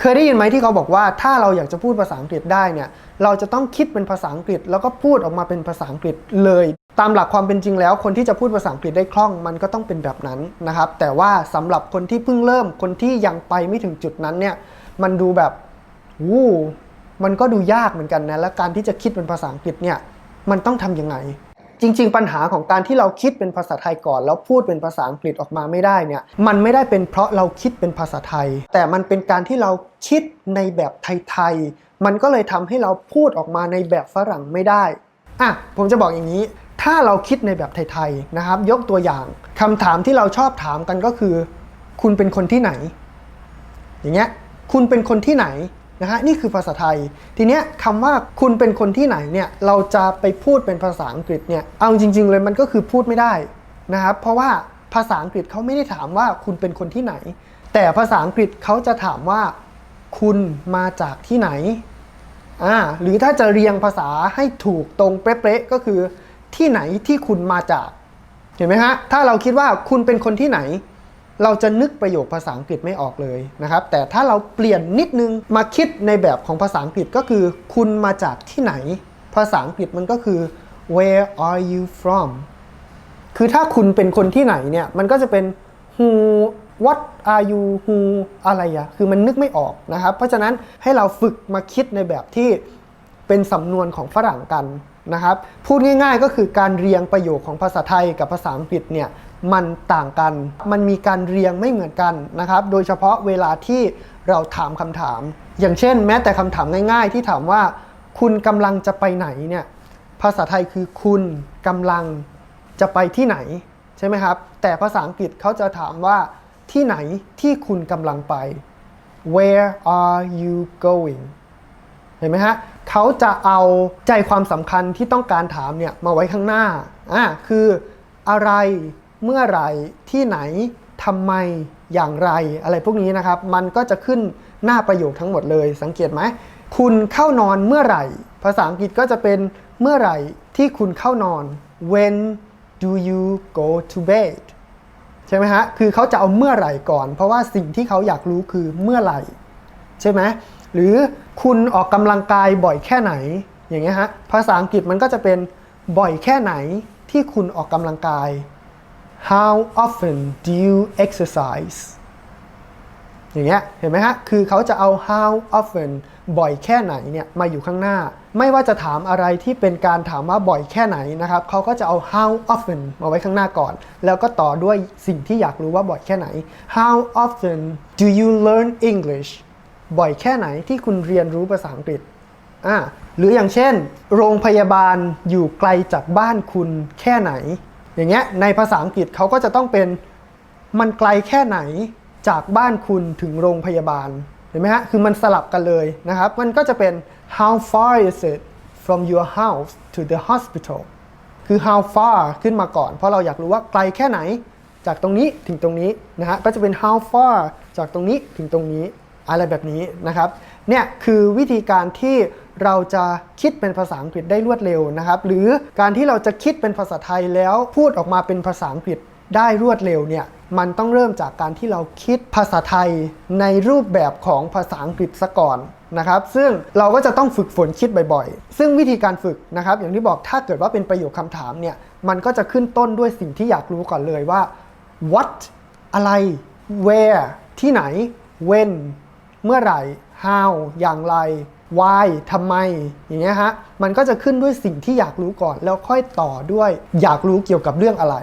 เคยได้ยินไหมที่เขาบอกว่าถ้าเราอยากจะพูดภาษาอังกฤษได้เนี่ยเราจะต้องคิดเป็นภาษาอังกฤษ แล้วก็พูดออกมาเป็นภาษาอังกฤษเลย ตามหลักความเป็นจริงแล้ว คนที่จะพูดภาษาอังกฤษได้คล่องมันก็ต้องเป็นแบบนั้นนะครับ แต่ว่าสำหรับคนที่เพิ่งเริ่มคนที่ยังไปไม่ถึงจุดนั้นเนี่ยมันดูแบบวู้มันก็ดูยากเหมือนกันนะและการที่จะคิดเป็นภาษาอังกฤษเนี่ยมันต้องทำยังไง จริง ๆ ปัญหาของการที่เราคิดเป็นภาษาไทยก่อน แล้วพูดเป็นภาษาอังกฤษออกมาไม่ได้เนี่ยมันไม่ได้เป็นเพราะเราคิดเป็นภาษาไทย แต่มันเป็นการที่เราคิดในแบบไทยๆมันก็เลยทำให้เราพูดออกมาในแบบฝรั่งไม่ได้อะผมจะบอกอย่างนี้ ถ้าเราคิดในแบบไทยๆนะครับ ยกตัวอย่างคำถามที่เราชอบถามกันก็คือ คุณเป็นคนที่ไหน อย่างเงี้ยคุณเป็นคนที่ไหน นะฮะนี่คือภาษาไทย ทีเนี้ยคำว่าคุณเป็นคนที่ไหนเนี่ยเราจะไปพูดเป็นภาษาอังกฤษเนี่ยเอาจริง ๆ เลยมันก็คือพูดไม่ได้นะครับเพราะว่าภาษาอังกฤษเขาไม่ได้ถามว่าคุณเป็นคนที่ไหน แต่ภาษาอังกฤษเขาจะถามว่า คุณมาจากที่ไหนอ่าหรือถ้าจะเรียงภาษาให้ถูกตรงเป๊ะๆก็คือที่ไหนที่คุณมาจาก เห็นไหมฮะถ้าเราคิดว่าคุณเป็นคนที่ไหน เราจะนึกประโยคภาษาอังกฤษไม่ออกเลยนะครับ แต่ถ้าเราเปลี่ยนนิดนึงมาคิดในแบบของภาษาอังกฤษก็คือ คุณมาจากที่ไหน ภาษาอังกฤษมันก็คือ where are you from คือถ้าคุณเป็นคนที่ไหนเนี่ย มันก็จะเป็น who what are you who อะไรอะคือมันนึกไม่ออกนะครับ เพราะฉะนั้นให้เราฝึกมาคิดในแบบที่เป็นสำนวนของฝรั่งกันนะครับ พูดง่ายๆก็คือการเรียงประโยคของภาษาไทยกับภาษาอังกฤษเนี่ย มันต่างกัน มันมีการเรียงไม่เหมือนกันนะครับ โดยเฉพาะเวลาที่เราถามคำถาม อย่างเช่น แม้แต่คำถามง่าย ๆ ที่ถามว่า คุณกำลังจะไปไหนเนี่ยภาษาไทยคือคุณกำลังจะไปที่ไหนใช่ไหมครับ แต่ภาษาอังกฤษเขาจะถามว่าที่ไหนที่คุณกำลังไป where are you going เห็นไหมฮะเขาจะเอาใจความสำคัญที่ต้องการถามเนี่ยมาไว้ข้างหน้าอ่าคืออะไร เมื่อไหร่ที่ไหนทำไมอย่างไรอะไรพวกนี้นะครับ มันก็จะขึ้นหน้าประโยคทั้งหมดเลย สังเกตไหมคุณเข้านอนเมื่อไหร่ ภาษาอังกฤษก็จะเป็นเมื่อไหร่ที่คุณเข้านอน when do you go to bed ใช่ไหมฮะ คือเขาจะเอาเมื่อไหร่ก่อน เพราะว่าสิ่งที่เขาอยากรู้คือเมื่อไหร่ ใช่ไหม หรือคุณออกกำลังกายบ่อยแค่ไหน อย่างเงี้ยฮะ ภาษาอังกฤษมันก็จะเป็นบ่อยแค่ไหนที่คุณออกกำลังกาย How often do you exercise อย่างเงี้ยเห็นไหมฮะ คือเขาจะเอา how often บ่อยแค่ไหนเนี่ยมาอยู่ข้างหน้า ไม่ว่าจะถามอะไรที่เป็นการถามว่าบ่อยแค่ไหนนะครับเขาก็จะเอา how often มาไว้ข้างหน้าก่อน แล้วก็ต่อด้วยสิ่งที่อยากรู้ว่าบ่อยแค่ไหน how often do you learn English บ่อยแค่ไหนที่คุณเรียนรู้ภาษาอังกฤษอ่าหรืออย่างเช่น โรงพยาบาลอยู่ไกลจากบ้านคุณแค่ไหน อย่างเงี้ยในภาษาอังกฤษเขาก็จะต้องเป็นมันไกลแค่ไหนจากบ้านคุณถึงโรงพยาบาลเห็นไหมฮะคือมันสลับกันเลยนะครับ มันก็จะเป็น how far is it from your house to the hospital คือ how far ขึ้นมาก่อน เพราะเราอยากรู้ว่าไกลแค่ไหนจากตรงนี้ถึงตรงนี้นะฮะก็จะเป็น how far จากตรงนี้ถึงตรงนี้อะไรแบบนี้นะครับเนี่ยคือวิธีการที่ เราจะคิดเป็นภาษาอังกฤษได้รวดเร็วนะครับ หรือการที่เราจะคิดเป็นภาษาไทยแล้วพูดออกมาเป็นภาษาอังกฤษได้รวดเร็วเนี่ยมันต้องเริ่มจากการที่เราคิดภาษาไทยในรูปแบบของภาษาอังกฤษซะก่อนนะครับ ซึ่งเราก็จะต้องฝึกฝนคิดบ่อยๆ ซึ่งวิธีการฝึกนะครับ อย่างที่บอกถ้าเกิดว่าเป็นประโยคคำถามเนี่ยมันก็จะขึ้นต้นด้วยสิ่งที่อยากรู้ก่อนเลยว่า what อะไร where ที่ไหน when เมื่อไหร่ how อย่างไร why ทำไม อย่างเงี้ยฮะ มันก็จะขึ้นด้วยสิ่งที่อยากรู้ก่อน แล้วค่อยต่อด้วยอยากรู้เกี่ยวกับเรื่องอะไร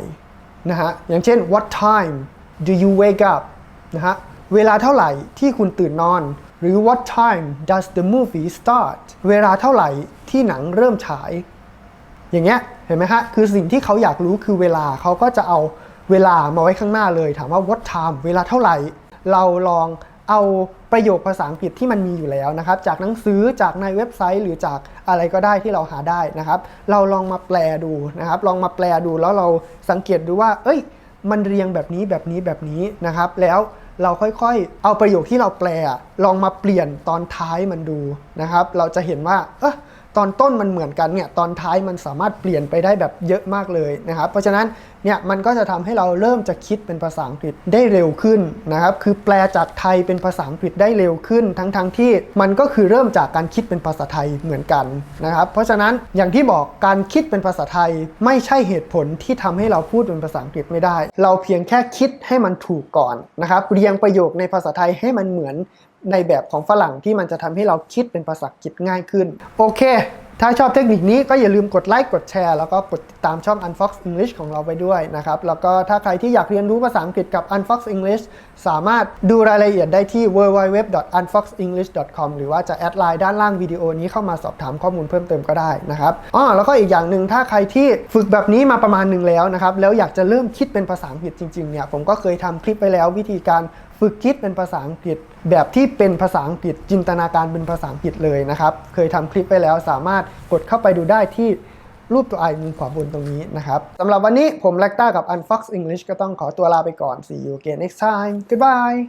นะฮะ อย่างเช่น what time do you wake up นะฮะ เวลาเท่าไหร่ที่คุณตื่นนอน หรือ what time does the movie start เวลาเท่าไหร่ที่หนังเริ่มฉาย อย่างเงี้ย เห็นไหมฮะ คือสิ่งที่เขาอยากรู้คือเวลา เขาก็จะเอาเวลามาไว้ข้างหน้าเลย ถามว่า what time เวลาเท่าไหร่ เราลองเอา ประโยคภาษาอังกฤษที่มันมีอยู่แล้วนะครับ จากหนังสือจากในเว็บไซต์ หรือจากอะไรก็ได้ที่เราหาได้นะครับ เราลองมาแปลดูนะครับ ลองมาแปลดูแล้วเราสังเกตดูว่า เอ้ย มันเรียงแบบนี้แบบนี้แบบนี้นะครับ แล้วเราค่อยๆ เอาประโยคที่เราแปลลองมาเปลี่ยนตอนท้ายมันดูนะครับ เราจะเห็นว่าเออตอนต้นมันเหมือนกันเนี่ยตอนท้ายมันสามารถเปลี่ยนไปได้แบบเยอะมากเลยนะครับ เพราะฉะนั้น เนี่ยมันก็จะทำให้เราเริ่มจะคิดเป็นภาษาอังกฤษได้เร็วขึ้นนะครับคือแปลจากไทยเป็นภาษาอังกฤษได้เร็วขึ้น ทั้งๆทที่มันก็คือเริ่มจากการคิดเป็นภาษาไทยเหมือนกันนะครับเพราะฉะนั้นอย่างที่บอกการคิดเป็นภาษาไทยไม่ใช่เหตุผลที่ทำให้เราพูดเป็นภาษาอังกฤษไม่ได้ เราเพียงแค่คิดให้มันถูกก่อนนะครับเรียงประโยคในภาษาไทยให้มันเหมือนในแบบของฝรั่งที่มันจะทำให้เราคิดเป็นภาษาอังกฤษง่ายขึ้นโอเค ถ้าชอบเทคนิคนี้ก็อย่าลืมกดไลค์ กดแชร์ แล้วก็กดติดตามช่อง Unfox English ของเราไปด้วยนะครับ แล้วก็ถ้าใครที่อยากเรียนรู้ภาษาอังกฤษกับ Unfox English สามารถดูรายละเอียดได้ที่ www.unfoxenglish.com หรือว่าจะแอดไลน์ด้านล่างวิดีโอนี้เข้ามาสอบถามข้อมูลเพิ่มเติมก็ได้นะครับอ๋อแล้วก็อีกอย่างหนึ่งถ้าใครที่ฝึกแบบนี้มาประมาณหนึ่งแล้วนะครับ แล้วอยากจะเริ่มคิดเป็นภาษาอังกฤษจริงๆเนี่ยผมก็เคยทำคลิปไปแล้ววิธีการ ฝึกคิดเป็นภาษาอังกฤษ แบบที่เป็นภาษาอังกฤษ จินตนาการเป็นภาษาอังกฤษเลยนะครับ เคยทำคลิปไปแล้วสามารถกดเข้าไปดูได้ที่รูปตัวไอมุมขวาบนตรงนี้นะครับสำหรับวันนี้ผมแลกต้ากับ Unfox English ก็ต้องขอตัวลาไปก่อน see you again next time goodbye